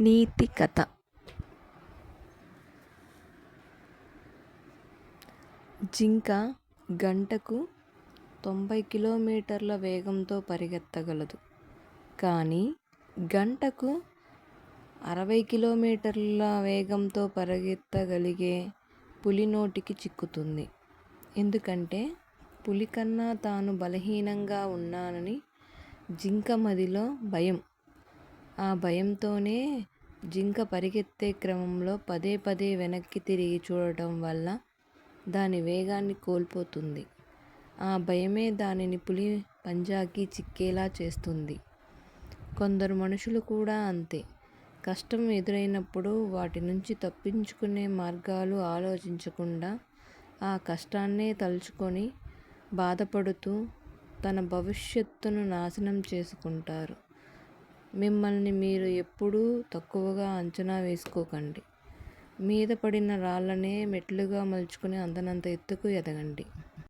నీతి కథ. జింక గంటకు తొంభై కిలోమీటర్ల వేగంతో పరిగెత్తగలదు. కానీ గంటకు అరవై కిలోమీటర్ల వేగంతో పరిగెత్తగలిగే పులి నోటికి చిక్కుతుంది. ఎందుకంటే పులి కన్నా తాను బలహీనంగా ఉన్నానని జింక మదిలో భయం. ఆ భయంతోనే జింక పరిగెత్తే క్రమంలో పదే పదే వెనక్కి తిరిగి చూడటం వల్ల దాని వేగాన్ని కోల్పోతుంది. ఆ భయమే దానిని పులి పంజాకి చిక్కేలా చేస్తుంది. కొందరు మనుషులు కూడా అంతే. కష్టం ఎదురైనప్పుడు వాటి నుంచి తప్పించుకునే మార్గాలు ఆలోచించకుండా ఆ కష్టాన్నే తలుచుకొని బాధపడుతూ తన భవిష్యత్తును నాశనం చేసుకుంటారు. మిమ్మల్ని మీరు ఎప్పుడూ తక్కువగా అంచనా వేసుకోకండి. మీద పడిన రాళ్ళనే మెట్లుగా మలుచుకుని అందనంత ఎత్తుకు ఎదగండి.